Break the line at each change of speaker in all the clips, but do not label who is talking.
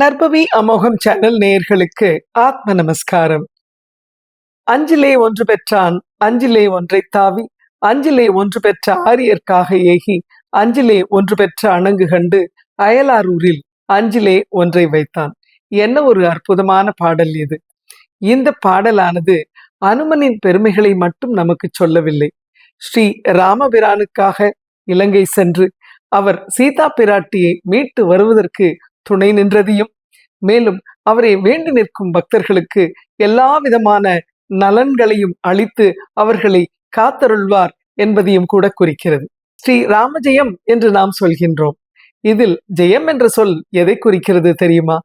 நற்பவி அமோகம் channel நேயர்களுக்கு ஆத்ம நமஸ்காரம். அஞ்சிலே ஒன்று பெற்றான் அஞ்சிலே ஒன்றை தாவி அஞ்சிலே ஒன்று பெற்ற ஆரியர்க்காக ஏகி அஞ்சிலே ஒன்று பெற்ற அணங்கு கண்டு அயலாரூரில் அஞ்சிலே ஒன்றை வைத்தான். என்ன ஒரு அற்புதமான பாடல் இது. இந்த பாடலானது அனுமனின் பெருமைகளை மட்டும் நமக்கு சொல்லவில்லை. ஸ்ரீ ராமபிரானுக்காக இலங்கை சென்று அவர் சீதா பிராட்டியை மீட்டு வருவதற்கு துணை நின்றதையும் மேலும் அவரை வேண்டி நிற்கும் பக்தர்களுக்கு எல்லா விதமான நலன்களையும் அளித்து அவர்களை காத்தருள்வார் என்பதையும் கூட குறிக்கிறது. ஸ்ரீ ராமஜெயம் என்று நாம் சொல்கின்றோம். இதில் ஜெயம் என்ற சொல் எதை குறிக்கிறது தெரியுமா?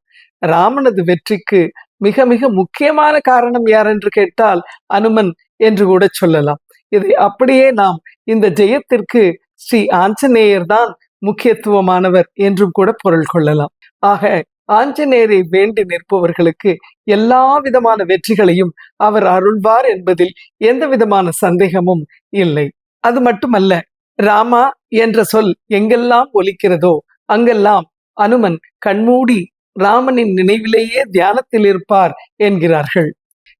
ராமனது வெற்றிக்கு மிக மிக முக்கியமான காரணம் யார் என்று கேட்டால் அனுமன் என்று கூட சொல்லலாம். இதை அப்படியே நாம் இந்த ஜெயத்திற்கு ஸ்ரீ ஆஞ்சநேயர் தான் முக்கியத்துவமானவர் என்றும் கூட பொருள் கொள்ளலாம். ஆக ஆஞ்சநேயரை வேண்டி நிற்பவர்களுக்கு எல்லா விதமான வெற்றிகளையும் அவர் அருள்வார் என்பதில் எந்த விதமான சந்தேகமும் இல்லை. அது மட்டுமல்ல ராமா என்ற சொல் எங்கெல்லாம் ஒலிக்கிறதோ அங்கெல்லாம் அனுமன் கண்மூடி ராமனின் நினைவிலேயே தியானத்தில் இருப்பார் என்கிறார்கள்.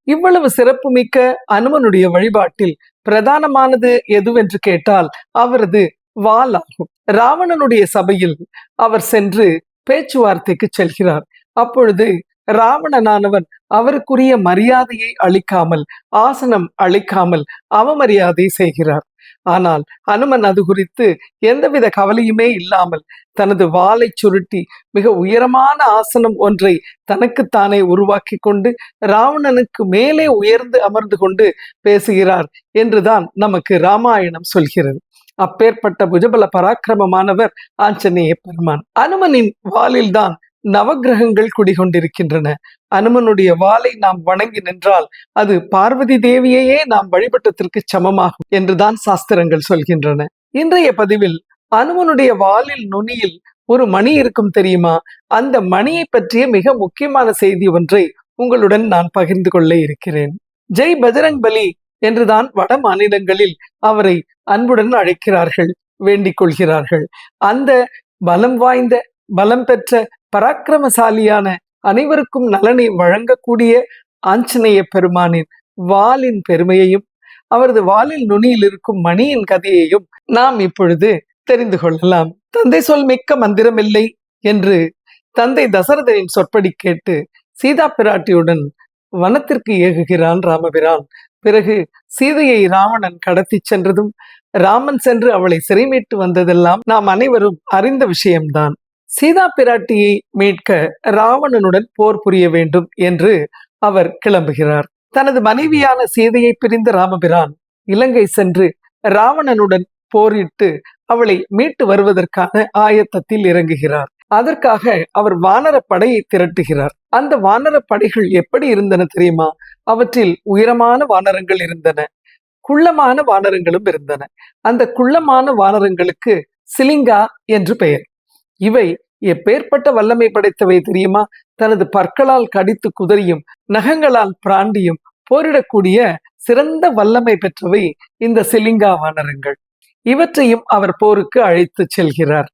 இவ்வளவு சிறப்புமிக்க அனுமனுடைய வழிபாட்டில் பிரதானமானது எதுவென்று கேட்டால் அவரது வால் ஆகும் ராவணனுடைய சபையில் அவர் சென்று பேச்சுவார்த்தைக்கு செல்கிறார். அப்பொழுது ராவணனானவன் அவருக்குரிய மரியாதையை அளிக்காமல் ஆசனம் அளிக்காமல் அவமரியாதை செய்கிறார். ஆனால் அனுமன் அது குறித்து எந்தவித கவலையுமே இல்லாமல் தனது வாளை சுருட்டி மிக உயரமான ஆசனம் ஒன்றை தனக்குத்தானே உருவாக்கி கொண்டு ராவணனுக்கு மேலே உயர்ந்து அமர்ந்து கொண்டு பேசுகிறார் என்றுதான் நமக்கு ராமாயணம் சொல்கிறது. அப்பேற்பட்ட புஜபல பராக்கிரமமானவர் ஆஞ்சநேய பெருமான். அனுமனின் வாலில்தான் நவகிரகங்கள் குடிகொண்டிருக்கின்றன. அனுமனுடைய வாளை நாம் வணங்கி நின்றால் அது பார்வதி தேவியையே நாம் வழிபட்டத்திற்கு சமமாகும் என்றுதான் சாஸ்திரங்கள் சொல்கின்றன. இன்றைய பதிவில் அனுமனுடைய வாளில் நுனியில் ஒரு மணி இருக்கும் தெரியுமா? அந்த மணியை பற்றிய மிக முக்கியமான செய்தி ஒன்றை உங்களுடன் நான் பகிர்ந்து கொள்ள இருக்கிறேன். ஜெய் பஜரங் பலி என்றுதான் வட மாநிலங்களில் அவரை அன்புடன் அழைக்கிறார்கள் வேண்டிக் கொள்கிறார்கள். அந்த பலம் வாய்ந்த பலம் பெற்ற பராக்கிரமசாலியான அனைவருக்கும் நலனை வழங்கக்கூடிய ஆஞ்சநேய பெருமானின் வாளின் பெருமையையும் அவரது வாலில் நுனியில் இருக்கும் மணியின் கதையையும் நாம் இப்பொழுது தெரிந்து கொள்ளலாம். தந்தை சொல் மிக்க மந்திரமில்லை என்று தந்தை தசரதனின் சொற்படி கேட்டு சீதா பிராட்டியுடன் வனத்திற்கு ஏகுகிறான் ராமபிரான். பிறகு சீதையை ராவணன் கடத்தி சென்றதும் ராமன் சென்று அவளை சிறைமீட்டு வந்ததெல்லாம் நாம் அனைவரும் அறிந்த விஷயம்தான். சீதா பிராட்டியை மீட்க ராவணனுடன் போர் புரிய வேண்டும் என்று அவர் கிளம்புகிறார். தனது மனைவியான சீதையை பிரிந்த ராமபிரான் இலங்கை சென்று ராவணனுடன் போரிட்டு அவளை மீட்டு வருவதற்கான ஆயத்தத்தில் இறங்குகிறார். அதற்காக அவர் வானர படையை திரட்டுகிறார். அந்த வானர படைகள் எப்படி இருந்தன தெரியுமா? அவற்றில் உயரமான வானரங்கள் இருந்தன குள்ளமான வானரங்களும் இருந்தன. அந்த குள்ளமான வானரங்களுக்கு சிலிங்கா என்று பெயர். இவை எப்பேற்பட்ட வல்லமை படைத்தவை தெரியுமா? தனது பற்களால் கடித்து குதறியும் நகங்களால் பிராண்டியும் போரிடக்கூடிய சிறந்த வல்லமை பெற்றவை இந்த சிலிங்கா வானரங்கள். இவற்றையும் அவர் போருக்கு அழைத்து செல்கிறார்.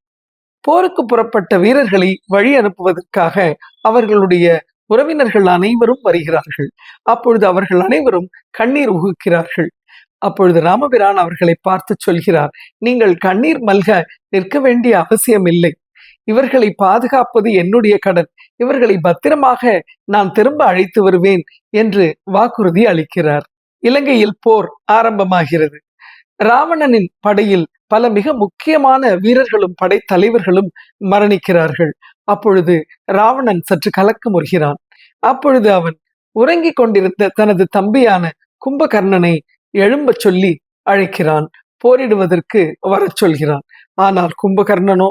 போருக்கு புறப்பட்ட வீரர்களை வழி அனுப்புவதற்காக அவர்களுடைய உறவினர்கள் அனைவரும் வருகிறார்கள். அப்பொழுது அவர்கள் அனைவரும் கண்ணீர் உகுக்கிறார்கள் அப்பொழுது ராமபிரான் அவர்களை பார்த்து சொல்கிறார் நீங்கள் கண்ணீர் மல்க நிற்க வேண்டிய அவசியம் இல்லை இவர்களை பாதுகாப்பது என்னுடைய கடன். இவர்களை பத்திரமாக நான் திரும்ப அழைத்து வருவேன் என்று வாக்குறுதி அளிக்கிறார். இலங்கையில் போர் ஆரம்பமாகிறது. ராவணனின் படையில் பல மிக முக்கியமான வீரர்களும் படைத்தலைவர்களும் மரணிக்கிறார்கள். அப்பொழுது ராவணன் சற்று கலக்கம் கலக்கமுறுகிறான் அப்பொழுது அவன் உறங்கிக் கொண்டிருந்த தனது தம்பியான கும்பகர்ணனை எழும்பச் சொல்லி அழைக்கிறான். போரிடுவதற்கு வரச் சொல்கிறான். ஆனால் கும்பகர்ணனோ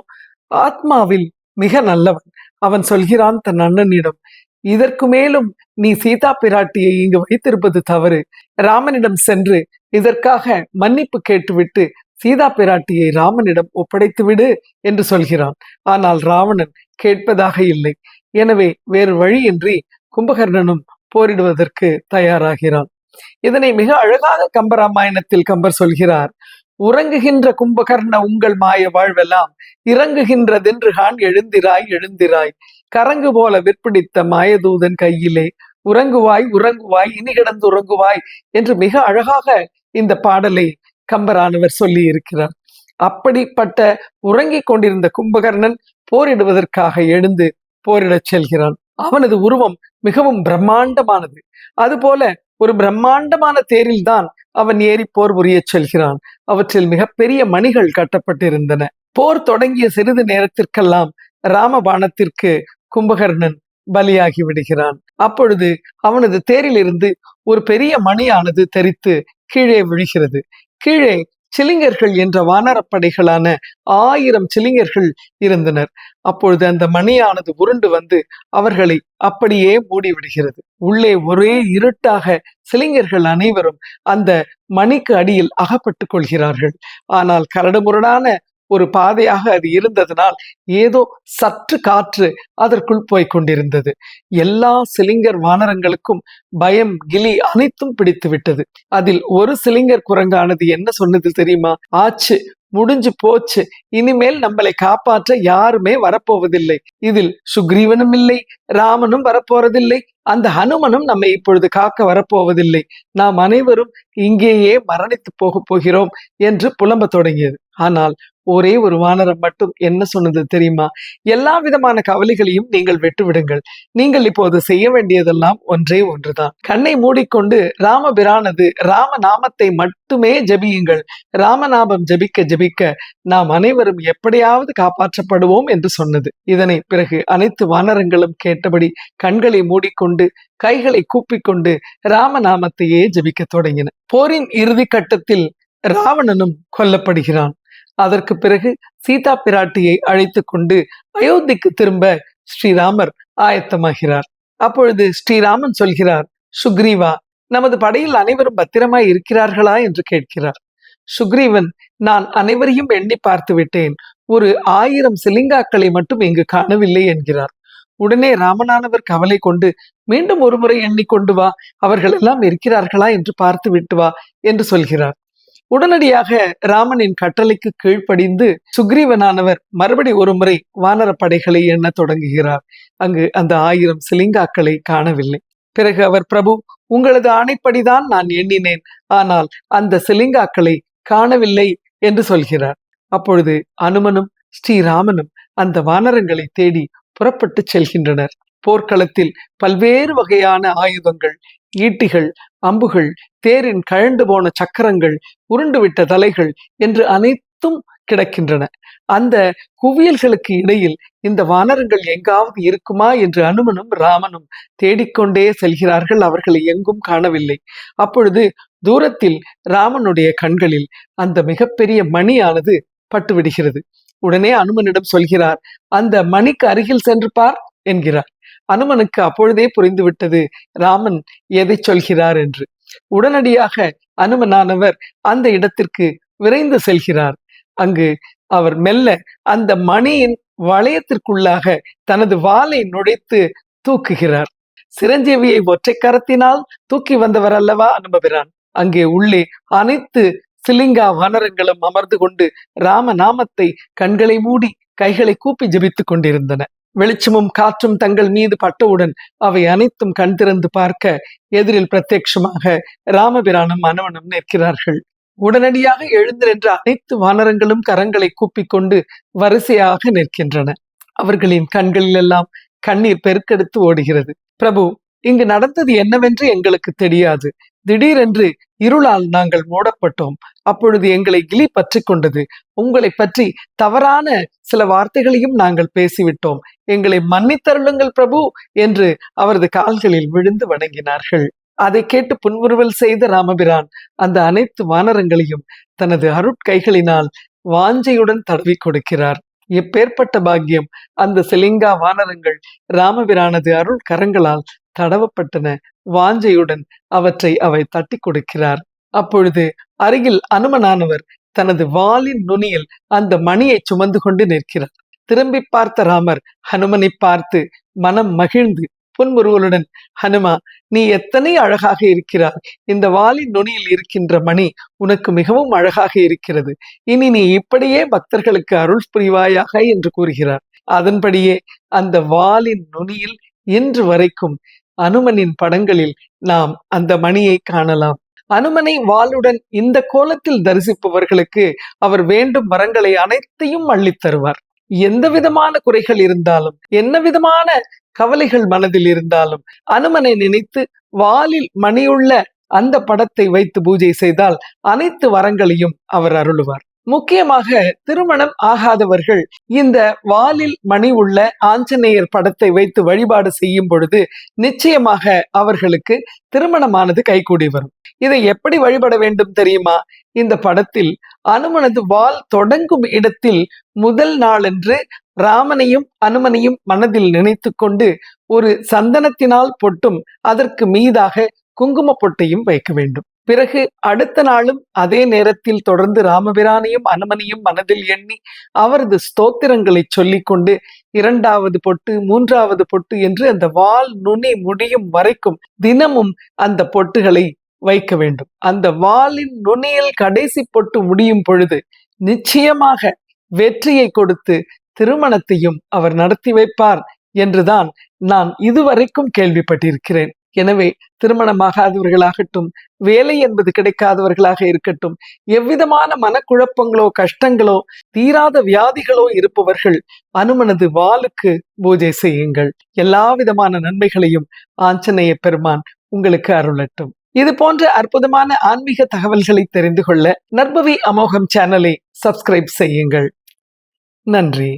ஆத்மாவில் மிக நல்லவன். அவன் சொல்கிறான் தன் அண்ணனிடம் இதற்கு மேலும் நீ சீதா பிராட்டியை இங்கு வைத்திருப்பது தவறு. ராமனிடம் சென்று இதற்காக மன்னிப்பு கேட்டுவிட்டு சீதா பிராட்டியை ராமனிடம் ஒப்படைத்து விடு என்று சொல்கிறான். ஆனால் ராவணன் கேட்பதாக இல்லை. எனவே வேறு வழியின்றி கும்பகர்ணனும் போரிடுவதற்கு தயாராகிறான். இதனை மிக அழகாக கம்பராமாயணத்தில் கம்பர் சொல்கிறார். உறங்குகின்ற கும்பகர்ண உங்கள் மாய வாழ்வெல்லாம் இறங்குகின்றதென்று கான் எழுந்திராய் எழுந்திராய். கரங்கு போல விற்பிடித்த மாயதூதன் கையிலே உறங்குவாய் உறங்குவாய் இனி கிடந்து உறங்குவாய் என்று மிக அழகாக இந்த பாடலை கம்பரானவர் சொல்லி இருக்கிறார் அப்படிப்பட்ட உறங்கிக் கொண்டிருந்த கும்பகர்ணன் போரிடுவதற்காக எழுந்து போரிடச் செல்கிறான். அவனது உருவம் மிகவும் பிரம்மாண்டமானது. அதுபோல ஒரு பிரம்மாண்டமான தேரில் தான் அவன் ஏறி போர் புரியச் செல்கிறான். அவற்றில் மிகப்பெரிய மணிகள் கட்டப்பட்டிருந்தன. போர் தொடங்கிய சிறிது நேரத்திற்கெல்லாம் ராமபாணத்திற்கு கும்பகர்ணன் பலியாகி விடுகிறான். அப்பொழுது அவனது தேரிலிருந்து ஒரு பெரிய மணியானது தெரித்து கீழே விழுகிறது. கீழே சிலிங்கர்கள் என்ற வானரப்படைகளான ஆயிரம் சிலிங்கர்கள் இருந்தனர். அப்பொழுது அந்த மணியானது உருண்டு வந்து அவர்களை அப்படியே மூடிவிடுகிறது. உள்ளே ஒரே இருட்டாக சிலிங்கர்கள் அனைவரும் அந்த மணிக்கு அடியில் அகப்பட்டுக் கொள்கிறார்கள். ஆனால் கரடுமுரடான ஒரு பாதையாக அது இருந்ததனால் ஏதோ சற்று காற்று அதற்குள் போய்க் கொண்டிருந்தது. எல்லா சிலிங்கர் வானரங்களுக்கும் பயம் கிளி அனைத்தும் பிடித்து விட்டது. அதில் ஒரு சிலிங்கர் குரங்கானது என்ன சொன்னது தெரியுமா? ஆச்சு முடிஞ்சு போச்சு. இனிமேல் நம்மளை காப்பாற்ற யாருமே வரப்போவதில்லை. இதில் சுக்ரீவனும் இல்லை ராமனும் வரப்போறதில்லை அந்த ஹனுமனும் நம்மை இப்பொழுது காக்க வரப்போவதில்லை. நாம் அனைவரும் இங்கேயே மரணித்து போக போகிறோம் என்று புலம்ப தொடங்கியது. ஆனால் ஒரே ஒரு வானரம் மட்டும் என்ன சொன்னது தெரியுமா? எல்லா விதமான கவலைகளையும் நீங்கள் விட்டுவிடுங்கள் நீங்கள் இப்போது செய்ய வேண்டியதெல்லாம் ஒன்றே ஒன்றுதான். கண்ணை மூடிக்கொண்டு ராமபிரானது ராம நாமத்தை மட்டுமே ஜபியுங்கள். ராமநாமம் ஜபிக்க ஜபிக்க நாம் அனைவரும் எப்படியாவது காப்பாற்றப்படுவோம் என்று சொன்னது. இதனை பிறகு அனைத்து வானரங்களும் கேட்டபடி கண்களை மூடிக்கொண்டு கைகளை கூப்பிக்கொண்டு ராமநாமத்தையே ஜபிக்க தொடங்கின. போரின் இறுதி கட்டத்தில் ராவணனும் கொல்லப்படுகிறான். அதற்கு பிறகு சீதா பிராட்டியை அழைத்து கொண்டு அயோத்திக்கு திரும்ப ஸ்ரீராமர் ஆயத்தமாகிறார். அப்பொழுது ஸ்ரீராமன் சொல்கிறார் சுக்ரீவா நமது படையில் அனைவரும் பத்திரமாய் இருக்கிறார்களா? என்று கேட்கிறார். சுக்ரீவன் நான் அனைவரையும் எண்ணி பார்த்து விட்டேன். ஒரு ஆயிரம் சிலிங்காக்களை மட்டும் இங்கு காணவில்லை என்கிறார். உடனே ராமனானவர் கவலை கொண்டு மீண்டும் ஒருமுறை எண்ணிக்கொண்டு வா அவர்கள் எல்லாம் இருக்கிறார்களா? என்று பார்த்து விட்டு வா என்று சொல்கிறார். உடனடியாக ராமனின் கட்டளைக்கு கீழ்ப்படிந்து சுக்ரீவனானவர் மறுபடி ஒரு முறை வானர படைகளை எண்ண தொடங்குகிறார். அங்கு அந்த ஆயிரம் சிலிங்காக்களை காணவில்லை. பிறகு அவர் பிரபு உங்களது ஆணைப்படிதான் நான் எண்ணினேன். ஆனால் அந்த சிலிங்காக்களை காணவில்லை என்று சொல்கிறார். அப்பொழுது அனுமனும் ஸ்ரீராமனும் அந்த வானரங்களை தேடி புறப்பட்டு செல்கின்றனர். போர்க்களத்தில் பல்வேறு வகையான ஆயுதங்கள் ஈட்டிகள் அம்புகள் தேரின் கழண்டு போன சக்கரங்கள் உருண்டுவிட்ட தலைகள் என்று அனைத்தும் கிடக்கின்றன. அந்த குவியல்களுக்கு இடையில் இந்த வானரங்கள் எங்காவது இருக்குமா என்று அனுமனும் ராமனும் தேடிக்கொண்டே செல்கிறார்கள். அவர்களை எங்கும் காணவில்லை. அப்பொழுது தூரத்தில் ராமனுடைய கண்களில் அந்த மிகப்பெரிய மணியானது பட்டுவிடுகிறது. உடனே அனுமனிடம் சொல்கிறார் அந்த மணிக்கு அருகில் சென்று பார் என்கிறார். அனுமனுக்கு அப்பொழுதே புரிந்துவிட்டது. ராமன் எதை சொல்கிறார்? என்று. உடனடியாக அனுமனானவர் அந்த இடத்திற்கு விரைந்து செல்கிறார். அங்கு அவர் மெல்ல அந்த மணியின் வளையத்திற்குள்ளாக தனது வாளை நுழைத்து தூக்குகிறார். சிரஞ்சீவியை ஒற்றை கரத்தினால் தூக்கி வந்தவர் அல்லவா? அனுபவிறான் அங்கே உள்ளே அனைத்து சிலிங்கா வானரங்களும் அமர்ந்து கொண்டு ராம நாமத்தை கண்களை மூடி கைகளை கூப்பி ஜபித்துக் கொண்டிருந்தன. வெளிச்சமும் காற்றும் தங்கள் மீது பட்டவுடன் அவை அனைத்தும் கண் திறந்து பார்க்க எதிரில் பிரத்யட்சமாக ராமபிரானும் மனவனும் நிற்கிறார்கள். உடனடியாக எழுந்து நின்ற அனைத்து வானரங்களும் கரங்களை கூப்பிக்கொண்டு வரிசையாக நிற்கின்றன. அவர்களின் கண்களிலெல்லாம் கண்ணீர் பெருக்கெடுத்து ஓடுகிறது. பிரபு இங்கு நடந்தது என்னவென்று எங்களுக்கு தெரியாது. திடீரென்று இருளால் நாங்கள் மூடப்பட்டோம். அப்பொழுது எங்களை கிளி பற்றி கொண்டது. உங்களை பற்றி தவறான சில வார்த்தைகளையும் நாங்கள் பேசிவிட்டோம். எங்களை மன்னித்தருளுங்கள் பிரபு என்று அவரது கால்களில் விழுந்து வணங்கினார்கள். அதை கேட்டு புன்முறுவல் செய்த ராமபிரான் அந்த அனைத்து வானரங்களையும் தனது அருட்கைகளினால் வாஞ்சையுடன் தடவி கொடுக்கிறார். எப்பேற்பட்ட பாக்கியம் அந்த சிலிங்கா வானரங்கள் ராமபிரானது அருள் கரங்களால் தடவப்பட்டன. வாஞ்சையுடன் அவற்றை அவை தட்டி கொடுக்கிறார். அப்பொழுது அருகில் அனுமனானவர் தனது வாளின் நுனியில் அந்த மணியை சுமந்து கொண்டு நிற்கிறார். திரும்பி பார்த்த ராமர் ஹனுமனை பார்த்து மனம் மகிழ்ந்து புன்முறுவலுடன் ஹனுமா நீ எத்தனை அழகாக இருக்கிறாய். இந்த வாளின் நுனியில் இருக்கின்ற மணி உனக்கு மிகவும் அழகாக இருக்கிறது. இனி நீ இப்படியே பக்தர்களுக்கு அருள் புரிவாயாக என்று கூறுகிறார். அதன்படியே அந்த வாளின் நுனியில் இன்று வரைக்கும் அனுமனின் படங்களில் நாம் அந்த மணியை காணலாம். அனுமனை வாளுடன் இந்த கோலத்தில் தரிசிப்பவர்களுக்கு அவர் வேண்டும் வரங்களை அனைத்தையும் அள்ளித் தருவார். எந்த விதமான குறைகள் இருந்தாலும் என்ன விதமான கவலைகள் மனதில் இருந்தாலும் அனுமனை நினைத்து வாலில் மணியுள்ள அந்த படத்தை வைத்து பூஜை செய்தால் அனைத்து வரங்களையும் அவர் அருளுவார். முக்கியமாக திருமணம் ஆகாதவர்கள் இந்த வாலில் மணி உள்ள ஆஞ்சநேயர் படத்தை வைத்து வழிபாடு செய்யும் பொழுது நிச்சயமாக அவர்களுக்கு திருமணமானது கைகூடி வரும். இதை எப்படி வழிபட வேண்டும் தெரியுமா? இந்த படத்தில் அனுமனது வால் தொடங்கும் இடத்தில் முதல் நாளன்று ராமனையும் அனுமனையும் மனதில் நினைத்து கொண்டு ஒரு சந்தனத்தினால் பொட்டும் அதற்கு மீதாக குங்கும பொட்டையும் வைக்க வேண்டும். பிறகு அடுத்த நாளும் அதே நேரத்தில் தொடர்ந்து ராமபிரானையும் அனுமனையும் மனதில் எண்ணி அவரது ஸ்தோத்திரங்களை சொல்லிக்கொண்டு இரண்டாவது பொட்டு மூன்றாவது பொட்டு என்று அந்த வால் நுனி முடியும் வரைக்கும் தினமும் அந்த பொட்டுகளை வைக்க வேண்டும். அந்த வாலின் நுனியில் கடைசி பொட்டு முடியும் பொழுது நிச்சயமாக வெற்றியை கொடுத்து திருமணத்தையும் அவர் நடத்தி வைப்பார் என்றுதான் நான் இதுவரைக்கும் கேள்விப்பட்டிருக்கிறேன். எனவே திருமணமாகாதவர்களாகட்டும் வேலை என்பது கிடைக்காதவர்களாக இருக்கட்டும் எவ்விதமான மனக்குழப்பங்களோ கஷ்டங்களோ தீராத வியாதிகளோ இருப்பவர்கள் அனுமனது வாளுக்கு பூஜை செய்யுங்கள். எல்லா விதமான நன்மைகளையும் ஆஞ்சநேய பெருமான் உங்களுக்கு அருளட்டும். இது போன்ற அற்புதமான ஆன்மீக தகவல்களை தெரிந்து கொள்ள நற்பவி அமோகம் சேனலை சப்ஸ்கிரைப் செய்யுங்கள். நன்றி.